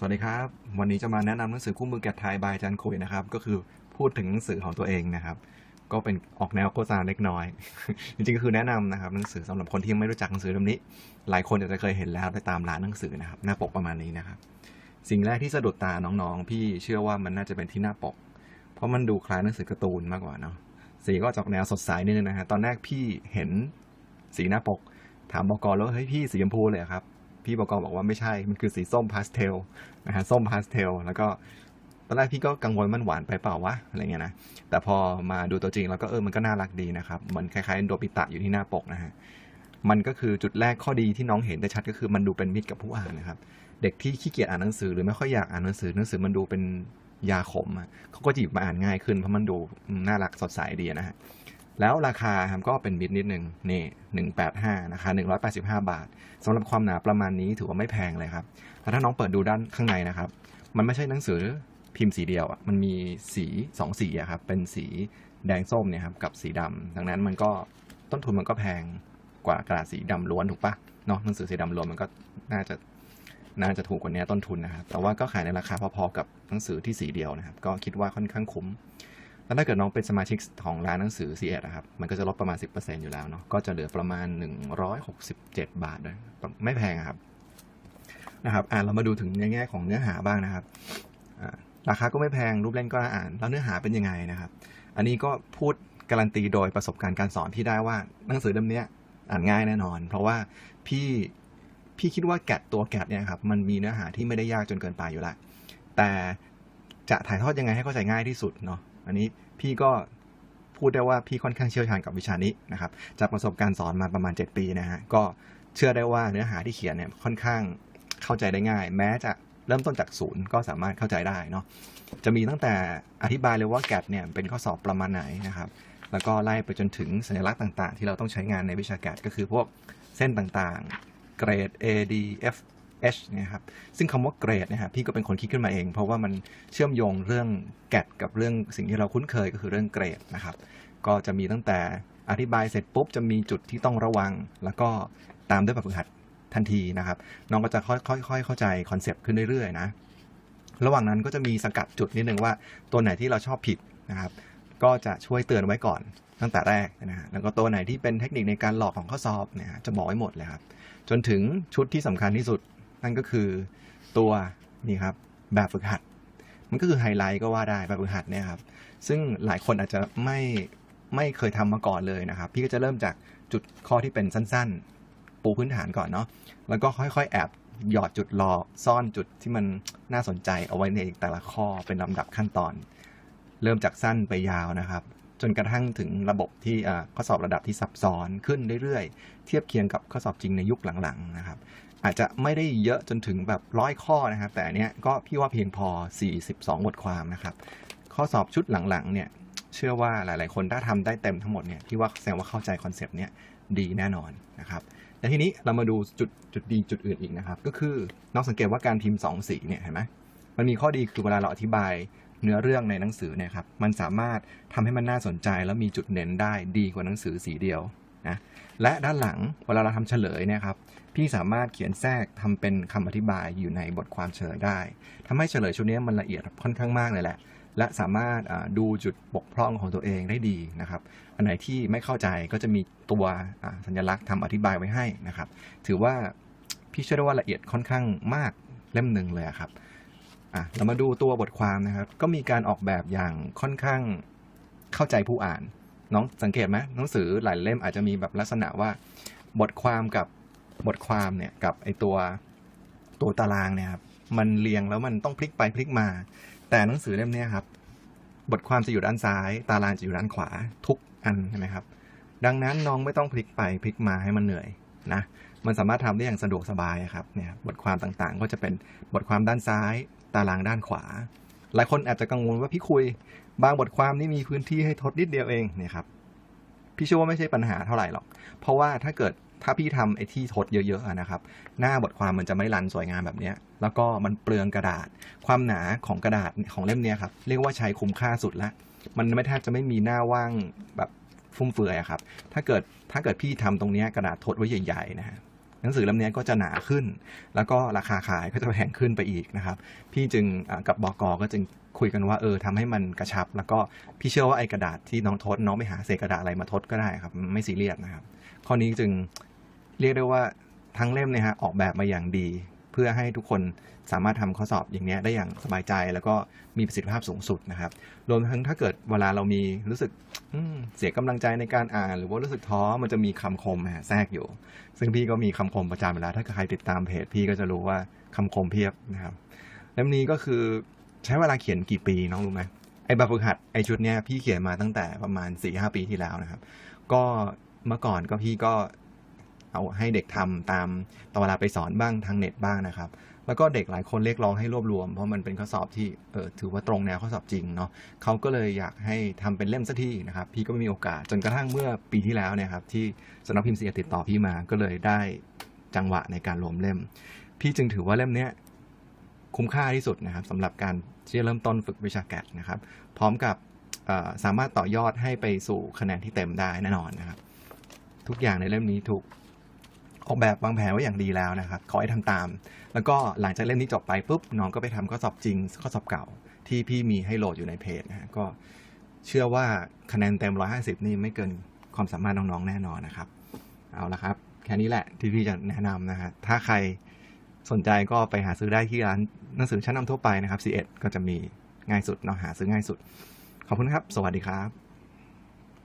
สวัสดีครับ วันนี้จะมาแนะนำหนังสือคู่มือแกะไทยบายจารย์คุยนะครับ ก็คือพูดถึงหนังสือของตัวเองนะครับ ก็เป็นออกแนวโฆษณาเล็กน้อย จริงๆก็คือแนะนำนะครับหนังสือสำหรับคนที่ยังไม่รู้จักหนังสือเล่มนี้ หลายคนอาจจะเคยเห็นแล้วไปตามร้านหนังสือนะครับ หน้าปกประมาณนี้นะครับ สิ่งแรกที่สะดุดตาน้องๆ พี่เชื่อว่ามันน่าจะเป็นที่หน้าปก เพราะมันดูคล้ายหนังสือการ์ตูนมากกว่าเนาะสีก็จออกแนวสดใสนิดนึงนะฮะตอนแรกพี่เห็นสีหน้าปก ถามบกแล้วเฮ้ยพี่สีชมพูเลยครับ พี่บกบอกว่าไม่ใช่ มันคือสีส้มพาสเทลนะฮะส้มพาสเทลแล้วก็ตอนแรกพี่ก็กังวลมันหวานไปเปล่าวะอะไรเงี้ยนะแต่พอมาดูตัวจริงแล้วก็เออมันก็น่ารักดีนะครับเหมือนคล้ายๆโดปิตะอยู่ที่หน้าปกนะฮะมันก็คือจุดแรกข้อดีที่น้องเห็นได้ชัดก็คือมันดูเป็นมิตรกับผู้อ่านนะครับ เด็กที่ขี้เกียจอ่านหนังสือหรือไม่ค่อยอยากอ่านหนังสือหนังสือมันดูเป็นยาขมเขาก็จะหยิบมาอ่านง่ายขึ้นเพราะมันดูน่ารักสดใสดีนะฮะ แล้วราคาครับก็เป็นมิตรนิดนึงนี่หนึ่งแปดห้านะคะหนึ่งร้อยแปดสิบห้าบาทสำหรับความหนาประมาณนี้ถือว่าไม่แพงเลยครับแล้วถ้าน้องเปิดดูด้านข้างในนะครับ มันไม่ใช่หนังสือพิมพ์สีเดียวอะมันมีสีสองสีอะครับเป็นสีแดงส้มเนี่ยครับกับสีดำดังนั้นมันก็ต้นทุนมันก็แพงกว่ากระดาษสีดำล้วนถูกปะเนาะหนังสือสีดำล้วนมันก็น่าจะน่าจะถูกกว่านี้ต้นทุนนะครับ แต่ว่าก็ขายในราคาพอๆกับหนังสือที่สีเดียวนะครับ ก็คิดว่าค่อนข้างคุ้ม แล้วถ้าเกิดน้องเป็นสมาชิกของร้านหนังสือ c ีเอ็นะครับ มันก็จะลดประมาณ 10%อยู่แล้วเนาะ ก็จะเหลือประมาณ 167 บาทด้วยไม่แพงครับ นะครับ อ่าเรามาดูถึงในแง่ของเนื้อหาบ้างนะครับ ราคาก็ไม่แพง รูปเล่นก็น่าอ่าน แล้วเนื้อหาเป็นยังไงนะครับ อันนี้ก็พูดการันตีโดยประสบการณ์การสอนที่ได้ว่าหนังสือเล่มนี้อ่านง่ายแน่นอน เพราะว่าพี่พี่คิดว่าแกะตัวแกะเนี่ยครับมันมีเนื้อหาที่ไม่ได้ยากจนเกินไปอยู่แล้วแต่จะถ่ายทอดยังไงให้เข้าใจง่ายที่สุดเนาะ อันนี้พี่ก็พูดได้ว่าพี่ค่อนข้างเชี่ยวชาญกับวิชานี้นะครับ จากประสบการณ์สอนมาประมาณ 7 ปีนะฮะ ก็เชื่อได้ว่าเนื้อหาที่เขียนเนี่ยค่อนข้างเข้าใจได้ง่าย แม้จะเริ่มต้นจากศูนย์ก็สามารถเข้าใจได้เนาะ จะมีตั้งแต่อธิบายเลยว่าแกะเนี่ยเป็นข้อสอบประมาณไหนนะครับ แล้วก็ไล่ไปจนถึงสัญลักษณ์ต่าง ๆ ที่เราต้องใช้งานในวิชาแการก็คือพวกเส้นต่างๆ เกรด A D F H เนี่ยครับซึ่งคำว่าเกรดนะครับพี่ก็เป็นคนคิดขึ้นมาเอง เพราะว่ามันเชื่อมโยงเรื่องแกดกับเรื่องสิ่งที่เราคุ้นเคยก็คือเรื่องเกรดนะครับ ก็จะมีตั้งแต่อธิบายเสร็จปุ๊บจะมีจุดที่ต้องระวัง แล้วก็ตามด้วยแบบฝึกหัดทันทีนะครับ น้องก็จะค่อยๆเข้าใจคอนเซปต์ขึ้นเรื่อยๆนะระหว่างนั้นก็จะมีสกัดจุดนิดนึงว่าตัวไหนที่เราชอบผิดนะครับ ก็จะช่วยเตือนไว้ก่อนตั้งแต่แรกนะฮะแล้วก็ตัวไหนที่เป็นเทคนิคในการหลอกของข้อสอบเนี่ยจะบอกไว้หมดเลยครับจนถึงชุดที่สำคัญที่สุด นั่นก็คือตัวนี่ครับแบบฝึกหัด มันก็คือไฮไลท์ก็ว่าได้แบบฝึกหัดเนี่ยครับซึ่งหลายคนอาจจะไม่ไม่เคยทำมาก่อนเลยนะครับ พี่ก็จะเริ่มจากจุดข้อที่เป็นสั้นๆ ปูพื้นฐานก่อนเนาะแล้วก็ค่อยๆ แอบหยอดจุดรอซ่อนจุดที่มันน่าสนใจเอาไว้ในแต่ละข้อเป็นลำดับขั้นตอน เริ่มจากสั้นไปยาวนะครับ จนกระทั่งถึงระบบที่ข้อสอบระดับที่ซับซ้อนขึ้นเรื่อยๆ เทียบเคียงกับข้อสอบจริงในยุคหลังๆนะครับ อาจจะไม่ได้เยอะจนถึงแบบร้อยข้อนะครับ แต่อันเนี้ยก็พี่ว่าเพียงพอ 42 บทความนะครับ ข้อสอบชุดหลังๆเนี่ยเชื่อว่าหลายๆ คนถ้าทำได้เต็มทั้งหมดเนี่ยพี่ว่าแสดงว่าเข้าใจคอนเซปต์เนี้ยดีแน่นอนนะครับและทีนี้เรามาดูจุดจุดดีจุดอื่นอีกนะครับ ก็คือน้องสังเกตว่าการพิมพ์2สีเนี่ยเห็นไหมมันมีข้อดีคือเวลาเราอธิบายเนื้อเรื่องในหนังสือเนี่ยครับมันสามารถทำให้มันน่าสนใจแล้วมีจุดเน้นได้ดีกว่าหนังสือสีเดียว นะและด้านหลังเวลาเราทำเฉลยเนี่ยครับพี่สามารถเขียนแทรกทำเป็นคำอธิบายอยู่ในบทความเฉลยได้ทำให้เฉลยชุดนี้มันละเอียดค่อนข้างมากเลยแหละ และสามารถดูจุดบกพร่องของตัวเองได้ดีนะครับ อันไหนที่ไม่เข้าใจก็จะมีตัวสัญลักษณ์ทำอธิบายไว้ให้นะครับ ถือว่าพี่เชื่อได้ว่าละเอียดค่อนข้างมากเล่มหนึ่งเลยครับอะเรามาดูตัวบทความนะครับ ก็มีการออกแบบอย่างค่อนข้างเข้าใจผู้อ่าน น้องสังเกตไหมหนังสือหลายเล่มอาจจะมีแบบลักษณะว่า บทความกับบทความเนี่ยกับไอตัวตัวตารางเนี่ยครับมันเรียงแล้วมันต้องพลิกไปพลิกมา แต่หนังสือเล่มนี้ครับ บทความจะอยู่ด้านซ้าย ตารางจะอยู่ด้านขวาทุกอันใช่ไหมครับ ดังนั้นน้องไม่ต้องพลิกไปพลิกมาให้มันเหนื่อยนะมันสามารถทำได้อย่างสะดวกสบายครับเนี่ยบทความต่างๆ ก็จะเป็นบทความด้านซ้าย ตารางด้านขวา หลายคนอาจจะกังวลว่าพี่คุยบางบทความนี่มีพื้นที่ให้ทดนิดเดียวเองเนี่ยครับพี่เชื่อว่าไม่ใช่ปัญหาเท่าไหร่หรอก เพราะว่าถ้าเกิดถ้าพี่ทำไอ้ที่ทดเยอะๆนะครับ หน้าบทความมันจะไม่รันสวยงามแบบนี้แล้วก็มันเปลืองกระดาษ ความหนาของกระดาษของเล่มนี้ครับเรียกว่าใช้คุ้มค่าสุดละมันไม่แทบจะไม่มีหน้าว่างแบบฟุ่มเฟือยครับ ถ้าเกิดถ้าเกิดพี่ทำตรงนี้กระดาษทดไว้ใหญ่ๆนะฮะ หนังสือเล่มนี้ก็จะหนาขึ้น แล้วก็ราคาขายก็จะแพงขึ้นไปอีกนะครับ พี่จึงกับบกก็จึงคุยกันว่าเออทำให้มันกระชับ แล้วก็พี่เชื่อว่าไอ้กระดาษที่น้องทดน้องไปหาเศษกระดาษอะไรมาทดก็ได้ครับ ไม่ซีเรียสนะครับ ข้อนี้จึงเรียกได้ว่าทั้งเล่มเนี่ยฮะออกแบบมาอย่างดี พื่อให้ทุกคนสามารถทำข้อสอบอย่างนี้ได้อย่างสบายใจ แล้วก็มีประสิทธิภาพสูงสุดนะครับ รวมทั้งถ้าเกิดเวลาเรามีรู้สึกเสียกำลังใจในการอ่าน หรือว่ารู้สึกท้อมันจะมีคำคมแทรกอยู่ ซึ่งพี่ก็มีคำคมประจำเวลาถ้าใครติดตามเพจพี่ก็จะรู้ว่าคำคมเพียบนะครับเล่มนี้ก็คือใช้เวลาเขียนกี่ปีน้องรู้ไหมไอ้แบบฝึกหัดไอ้ชุดเนี้ยพี่เขียนมาตั้งแต่ประมาณ4ี่หปีที่แล้วนะครับ ก็เมื่อก่อนก็พี่ก็ เอาให้เด็กทำตามตอนเวลาไปสอนบ้างทางเน็ตบ้างนะครับ แล้วก็เด็กหลายคนเรียกร้องให้รวบรวม เพราะมันเป็นข้อสอบที่เออถือว่าตรงแนวข้อสอบจริงเนาะเขาก็เลยอยากให้ทำเป็นเล่มสักทีนะครับ พี่ก็ไม่มีโอกาสจนกระทั่งเมื่อปีที่แล้วเนี่ยครับที่สำนักพิมพ์เสียติดต่อพี่มาก็เลยได้จังหวะในการรวมเล่ม พี่จึงถือว่าเล่มเนี้ยคุ้มค่าที่สุดนะครับสำหรับการที่จะเริ่มต้นฝึกวิชาการนะครับ พร้อมกับสามารถต่อยอดให้ไปสู่คะแนนที่เต็มได้แน่นอนนะครับ ทุกอย่างในเล่มนี้ถูก ออกแบบวางแผนไว้อย่างดีแล้วนะครับขอให้ทำตาม แล้วก็หลังจากเล่มนี้จบไปปุ๊บน้องก็ไปทำข้อสอบจริงข้อสอบเก่า ที่พี่มีให้โหลดอยู่ในเพจนะฮะก็เชื่อว่าคะแนนเต็ม 150 นี่ไม่เกินความสามารถน้องๆแน่นอนนะครับ เอาละครับ แค่นี้แหละที่พี่จะแนะนำนะฮะถ้าใครสนใจก็ไปหาซื้อได้ที่ร้านหนังสือชั้นนำทั่วไปนะครับ C1 ก็จะมีง่ายสุดเนาะหาซื้อง่ายสุด ขอบคุณครับ สวัสดีครับ